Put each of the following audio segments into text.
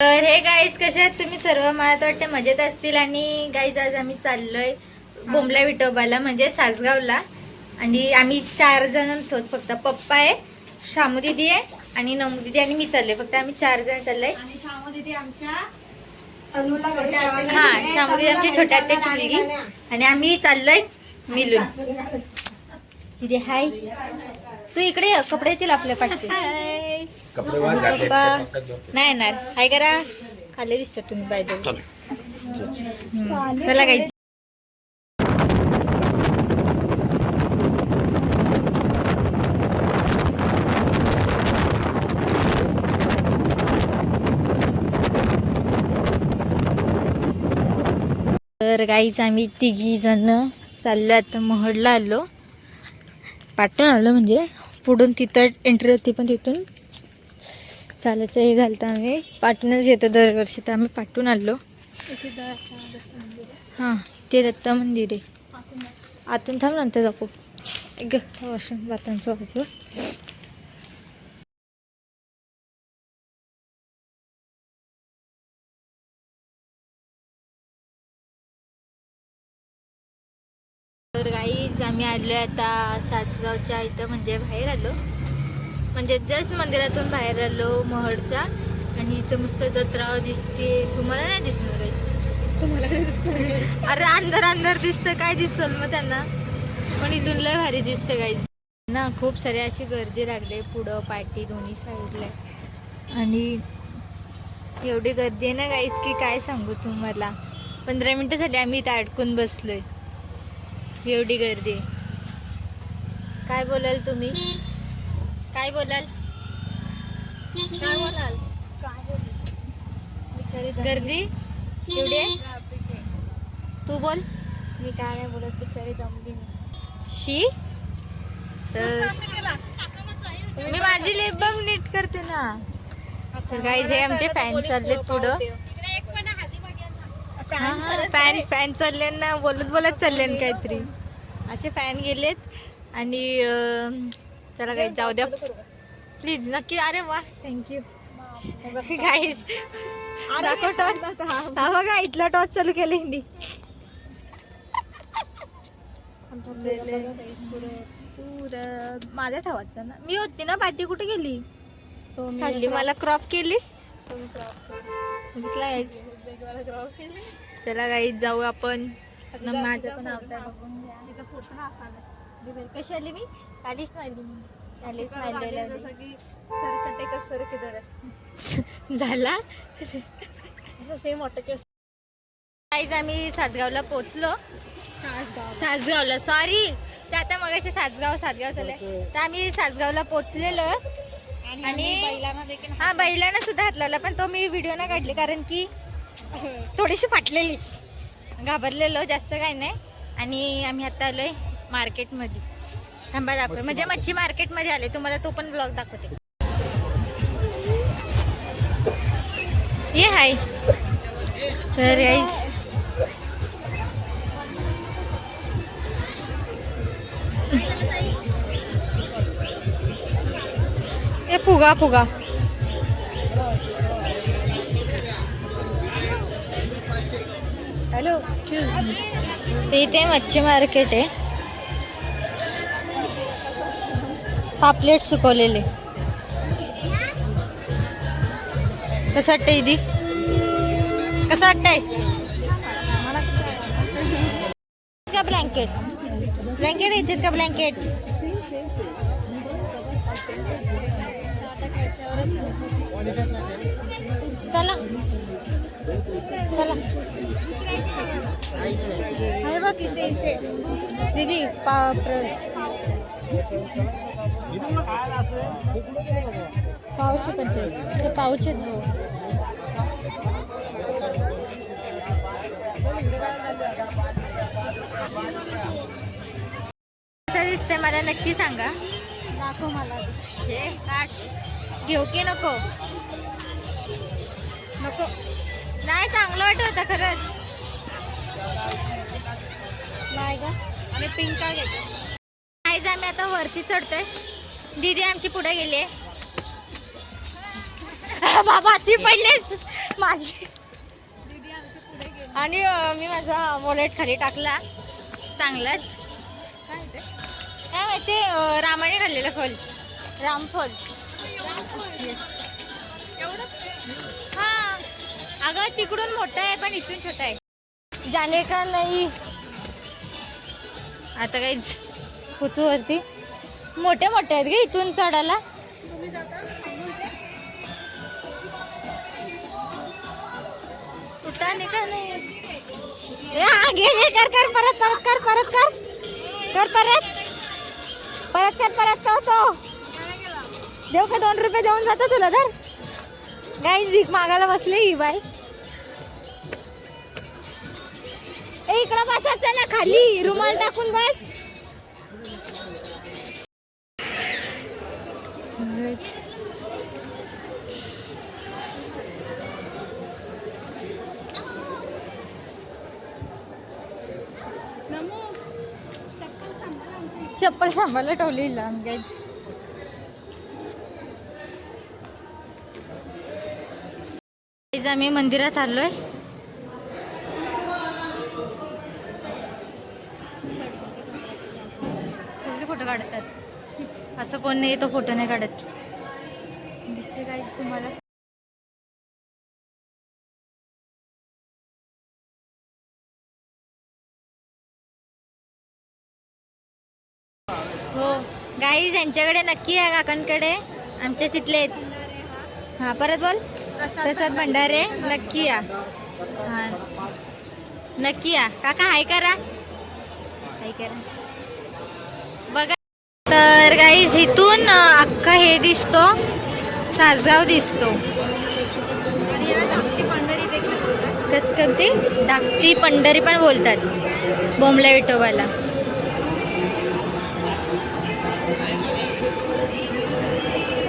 तर हे गाईज कसे आहेत तुम्ही सर्व? मला तर वाटतं मजेत असतील. आणि गाईज आज आम्ही चाललोय बोंबला विठोबाला म्हणजे सासगावला. आणि आम्ही चार जणच आहोत फक्त पप्पा आहे शामू दिदी आहे आणि नमू दिदी आणि मी चाललोय. फक्त आम्ही चार जण चाललोय. आणि शामू दिदी आमच्या हा शामू दिदी आमची छोट्या आत्याची मुलगी. आणि आम्ही चाललोय मिलून. दिदी हाय तू इकडे ये, कपडे येतील आपल्या पाठचे. हाय कपडे वाहत घातले नाही येणार हाय करा. खाली दिसत तुम्ही बाय चला. काही तर गाईच आम्ही तिघी जण चाललो आता महडला आलो. पाटून आलो म्हणजे. पुढून तिथं एंट्री होती पण तिथून चालायचं हे झालं तर आम्ही. पाटूनच येतो दरवर्षी तर आम्ही पाटून आलो. हां ते दत्त मंदिर आहे. आतून थांब नंतर जाऊ. एक वॉशरूम बाथरूमचं बाजू तर गाईज आम्ही आलो आता सासगावच्या इथं म्हणजे बाहेर आलो. म्हणजे जस्ट मंदिरातून बाहेर आलो महडच्या आणि इथं मस्त जत्रा दिसते. तुम्हाला नाही दिसणार काही अरे अंधार अंधार दिसतं काय दिसल मग त्यांना? पण इथून लय भारी दिसतं काही ना खूप सारी अशी गर्दी लागली पुढं पाठी दोन्ही साईडला आणि एवढी गर्दी आहे ना गाईच की काय सांगू तुम्हाला? पंधरा मिनटं झाली आम्ही इथं अडकून बसलोय. एवढी गर्दी. काय बोलाल तुम्ही? काय बोलाल? काय बोलाल? गर्दी? एवढी आहे? तू बोल. मी काय नाही बोलत बिचारी दमली शी? तर मी माझी लेबम नीट करते ना. तर काही जे आमचे फॅन चाललेत पुढं. फॅन फॅन चालले ना बोलत बोलत चालले ना काहीतरी. असे फॅन गेलेत. आणि अं, चला काही जाऊ द्या. प्लीज नक्की अरे वा. थँक्यू गाईज दाखव टॉर्च हा बघा इथला टॉर्च चालू केले हिंदी. पुरं माझ्या ठेवायचं ना. मी होती ना पाठी कुठे गेली? चालली मला क्रॉप केलीस? चला गाईज जाऊ आपण. माझं पण आला. कशी आली मी? काली स्माइली काली जसं झाली की सरकटे का सरके जरा. झाला? असं सेम गाईज आम्ही सातगावला पोचलो सासगावला. सॉरी ते आता मगाशी सासगाव सातगाव चाललंय तर आम्ही सासगावला पोचलेलो आणि हा बैलानं सुद्धा हात लावला पण तो मी व्हिडिओ ना काढली कारण की थोडीशी फाटलेली. घाबरलेलो. जास्त काही नाही. आणि आम्ही आता आलोय मार्केटमध्ये थांबा दाखव म्हणजे मच्छी मार्केटमध्ये आले. तुम्हाला तो पण ब्लॉग दाखवते. ये हाय. तर guys, ए फुगा फुगा. हॅलो ते इथे मच्छी मार्केट आहे. पापलेट सुकवलेले. कसं वाटतंय इदी? कसं वाटतंय? का ब्लँकेट? ब्लँकेट येतात का ब्लँकेट? चला. चला. अरे बघ इथे दीदी पावचे पण ते. पावचे भाऊ. कसं दिसतंय मला नक्की सांगा. दाखव मला. घेऊ की नको? नको. नाही चांगलं वाटत होतं खरंच. नाही का? आणि पिंक घेतो गाईज आम्ही आता वरती चढतोय. दीदी आमची पुढे गेली बाबा ती पहिलेच. माझी. आणि मी माझा वॉलेट खाली टाकला. चांगलाच. काय काय माहिती अं, रामाने खाल्लेलं फल रामफल. एवढं हा. अगं तिकडून मोठा आहे पण इथून छोटा आहे. जाने का नाही? आता काहीच कुचूवरती मोठ्या मोठे मोठे आहेत ग इथून चढायला. कुठं का नाही. कर कर परत परत कर परत कर. कर परत. परत कर परत कर तो. देऊ का दोन रुपये देऊन जातो तुला तर. गाईज भीक मागायला बसले ही बाई. इकडं बसा चला खाली. रुमाल टाकून बस. नमो चप्पल सांभाळला ठेवली लांब आम्ही मंदिरात आलोय सगळे फोटो काढतात. असं कोण नाही तो फोटो नाही काढत. दिसते काय तुम्हाला? हो. गाई यांच्याकडे नक्की आहे काकांकडे. आमच्या तिथले आहेत. हा परत बोल. प्रसाद भंडारे. नक्की या. हा. नक्की या. काका हाय करा. हाय करा. तर गाईज इथून अख्खा हे दिसतो. सासगाव दिसतो. कस करते धाकटी पंढरी पण बोलतात. बोंबल्या विठोबाला.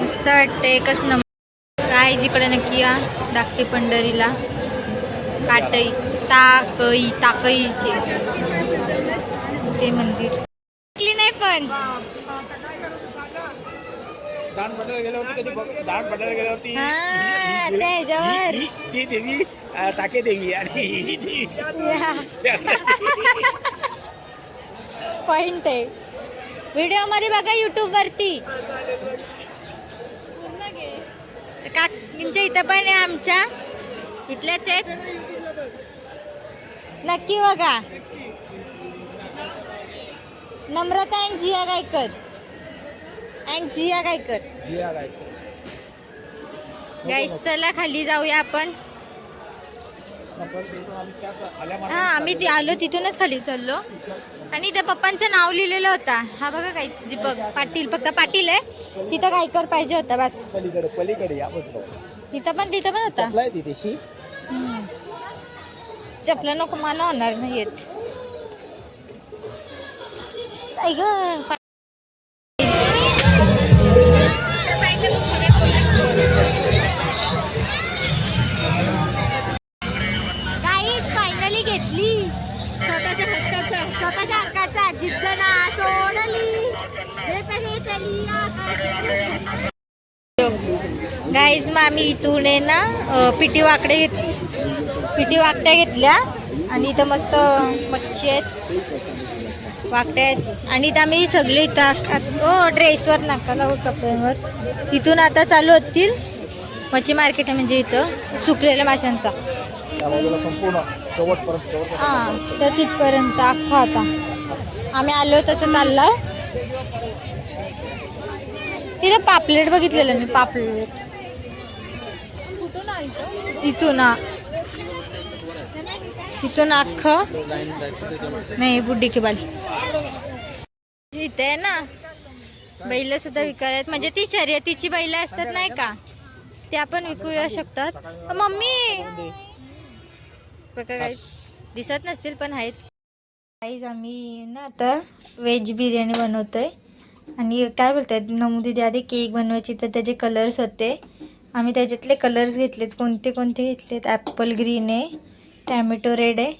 मस्त वाटतं एकच नंबर. काय जिकडे नक्की या धाकटी पंढरीला. काटई ताकई ताकईचे ते मंदिर. नाही पण. दान पडायला गेल्यावरती कधी बघ दान पडायला गेल्यावरती हा, त्या ह्याच्यावर. ही- ही- ती देवी अं, टाके देवी आणि ही देवी पॉइंट आहे. व्हिडिओमध्ये बघा युट्यूब वरती. काकींच्या इथं पण आहे आमच्या. इथल्याच आहेत. नक्की बघा. नम्रता अँड जिया गायकर. अँड जिया गायकर. जिया गायकर. गाईस चला खाली जाऊया आपण. हा आम्ही ते आलो तिथूनच खाली चाललो. आणि त्या पप्पांचं नाव लिहिलेलं होता. हा बघा काय दीपक पाटील फक्त पाटील आहे. तिथं गायकर पाहिजे होता बस. तिथं पण तिथं पण होता. चपला नको माना होणार नाही येत गं, गाईज मग आम्ही इथून आहे ना पिटी वाकडे घेत पिटी वाकट्या घेतल्या आणि इथं मस्त मच्छी आहेत वाकट्या आहेत. आणि इथं आम्ही सगळे इथं ओ ड्रेसवर नाका लावू कपड्यांवर. इथून आता चालू होतील मच्छी मार्केट आहे म्हणजे इथं सुकलेल्या माशांचा. हा तर तिथपर्यंत अख्खा होता आम्ही आलो तसं चालला. तिथं पापलेट बघितलेलं मी पापलेट. इथून इथून अख्खं नाही बुड्डी की बाल. इथे आहे ना बैल सुद्धा विकायला आहेत. म्हणजे ती शर्यतीची बैल असतात नाही का? त्या पण विकूया शकतात. मम्मी! बघा दिसत नसतील पण आहेत. काहीच आम्ही ना आता व्हेज बिर्याणी बनवतोय. आणि काय बोलतात नमू दिदी आधी केक बनवायची तर त्याचे कलर्स होते. आम्ही त्याच्यातले कलर्स घेतलेत कोणते कोणते घेतलेत? ॲपल ग्रीन आहे टॅमॅटो रेड आहे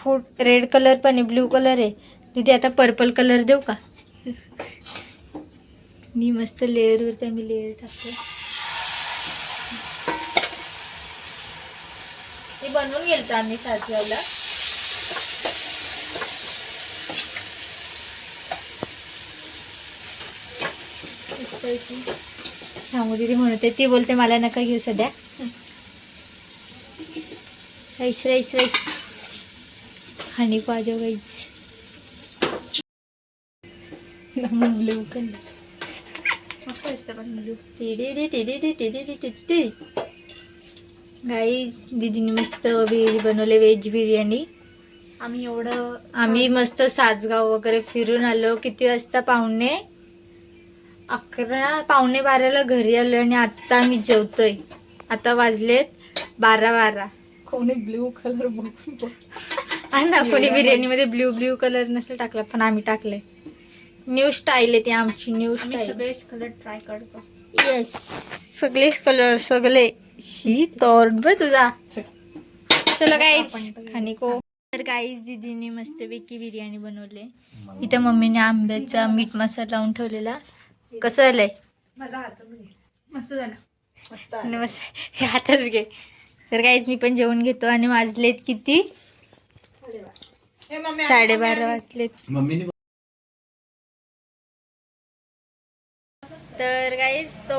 फूड रेड कलर पण आहे ब्ल्यू कलर आहे. दिदी आता पर्पल कलर देऊ का? मी मस्त लेअरवरती आम्ही लेअर टाकतो बनवून गेलो आम्ही साजवायला शामू दिदी म्हणते ती बोलते मला नका घेऊ सध्या. Rice rice rice. खाणी आजो गाईस कलर मस्त पण गाईज दीदीने मस्त व्हेज बनवले व्हेज बिर्याणी. आम्ही एवढं आम्ही मस्त सासगाव वगैरे फिरून आलो. किती वाजता पाहुणे? अकरा पावणे बाराला घरी आलो आणि आता आम्ही जेवतोय. आता वाजलेत बारा बारा. कोणी ब्ल्यू कलर आणि ना कोणी बिर्याणीमध्ये ब्ल्यू ब्ल्यू कलर नसेल टाकला पण आम्ही टाकले न्यू स्टाईल आहे ती आमची न्यू स्टाईल सगळे कलर ट्राय करतो. येस सगळेच कलर सगळे. शी ब तुझा. चलो. गाईज खाणी को. तर गाईज दीदीने मस्तपैकी बिर्याणी बनवले. इथं मम्मीने आंब्याचा मीठ मसाला लावून ठेवलेला. कसं झालंय? माझा हात मस्त झाला. मस्त आणि मस्त. हे हातच घे. तर गाईज मी पण जेवण घेतो आणि वाजलेत किती? साडेबारा वाजलेत. मम्मीने तर गाईज तो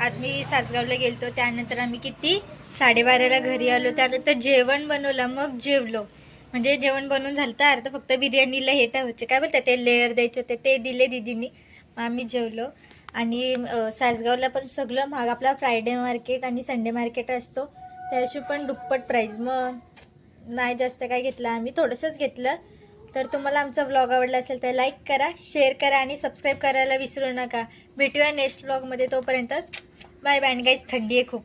आम्ही सासगावला गेलतो. त्यानंतर आम्ही किती? साडेबाराला घरी आलो. त्यानंतर जेवण बनवलं. मग जेवलो. म्हणजे जेवण बनवून झालं तर फक्त बिर्याणीला हे ठेवायचे. काय बोलतात ते? लेअर द्यायचे होते. ते दिले दिदीनी. आम्ही जेवलो. आणि सासगावला पण सगळं महाग. आपला फ्रायडे मार्केट आणि संडे मार्केट असतो. त्याशी पण दुप्पट प्राईज मग नाही जास्त काय घेतलं आम्ही. थोडंसंच घेतलं. तर तुम्हाला आमचा ब्लॉग आवडला असेल तर लाईक करा शेअर करा आणि सबस्क्राईब करायला विसरू नका. भेटूया नेक्स्ट ब्लॉगमध्ये तोपर्यंत. बाय बाय गाईज थंडी आहे खूप.